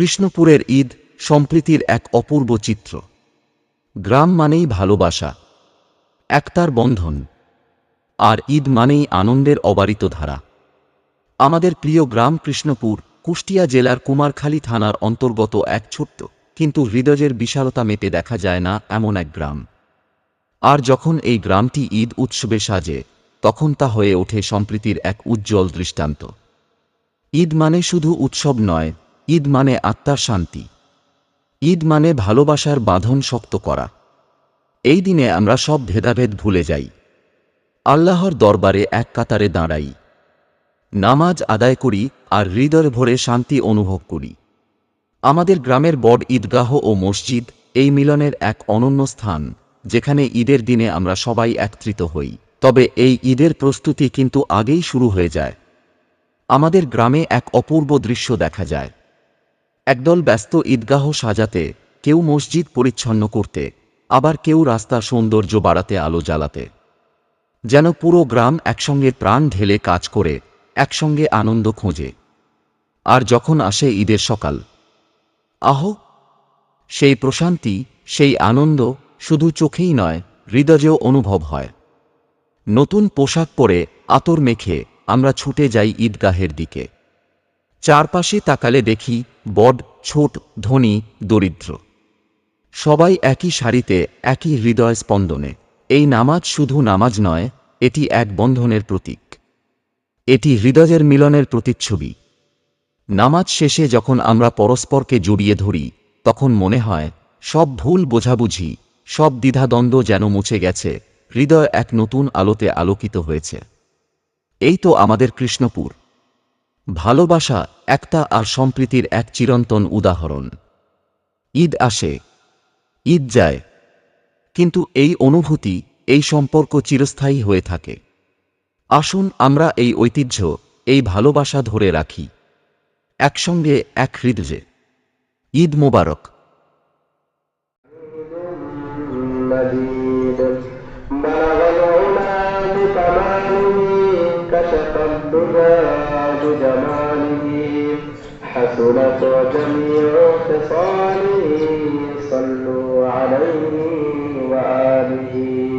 কৃষ্ণপুরের ঈদ সম্প্রীতির এক অপূর্ব চিত্র। গ্রাম মানেই ভালোবাসা, একতার বন্ধন, আর ঈদ মানেই আনন্দের অবারিত ধারা। আমাদের প্রিয় গ্রাম কৃষ্ণপুর, কুষ্টিয়া জেলার কুমারখালী থানার অন্তর্গত এক ছোট্ট, কিন্তু হৃদয়ের বিশালতা মেপে দেখা যায় না এমন এক গ্রাম। আর যখন এই গ্রামটি ঈদ উৎসবে সাজে, তখন তা হয়ে ওঠে সম্প্রীতির এক উজ্জ্বল দৃষ্টান্ত। ঈদ মানে শুধু উৎসব নয় ঈদ মানে আত্মার শান্তি। ঈদ মানে ভালোবাসার বাঁধন শক্ত করা। এই দিনে আমরা সব ভেদাভেদ ভুলে যাই। আল্লাহর দরবারে এক কাতারে দাঁড়াই। নামাজ আদায় করি আর হৃদয় ভরে শান্তি অনুভব করি। আমাদের গ্রামের বড় ঈদগাহ ও মসজিদ এই মিলনের এক অনন্য স্থান, যেখানে ঈদের দিনে আমরা সবাই একত্রিত হই। তবে এই ঈদের প্রস্তুতি কিন্তু আগেই শুরু হয়ে যায়। আমাদের গ্রামে এক অপূর্ব দৃশ্য দেখা যায়। একদল ব্যস্ত ঈদগাহ সাজাতে, কেউ মসজিদ পরিচ্ছন্ন করতে, আবার কেউ রাস্তার সৌন্দর্য বাড়াতে আলো জ্বালাতে। যেন পুরো গ্রাম একসঙ্গে প্রাণ ঢেলে কাজ করে, একসঙ্গে আনন্দ খোঁজে। আর যখন আসে ঈদের সকাল, আহ! সেই প্রশান্তি, সেই আনন্দ শুধু চোখেই নয়, হৃদয়েও অনুভব হয়। নতুন পোশাক পরে আতর মেখে আমরা ছুটে যাই ঈদগাহের দিকে। চারপাশে তাকালে দেখি বড, ছোট, ধনী, দরিদ্র। সবাই একই সারিতে, একই হৃদয় স্পন্দনে। এই নামাজ শুধু নামাজ নয়, এটি এক বন্ধনের প্রতীক। এটি হৃদয়ের মিলনের প্রতিচ্ছবি। নামাজ শেষে যখন আমরা পরস্পরকে জড়িয়ে ধরি, তখন মনে হয়, সব ভুল বোঝাবুঝি, সব দ্বিধাদ্বন্দ্ব যেন মুছে গেছে, হৃদয় এক নতুন আলোতে আলোকিত হয়েছে। এই তো আমাদের কৃষ্ণপুর। ভালোবাসা একতা আর সম্প্রীতির এক চিরন্তন উদাহরণ ঈদ আসে ঈদ যায় কিন্তু এই অনুভূতি এই সম্পর্ক চিরস্থায়ী হয়ে থাকে আসুন আমরা এই ঐতিহ্য এই ভালোবাসা ধরে রাখি একসঙ্গে এক হৃদয়ে ঈদ মোবারক مجيد بلغ العلا بكماله كشف الدجى بجماله حسنت جميع خصاله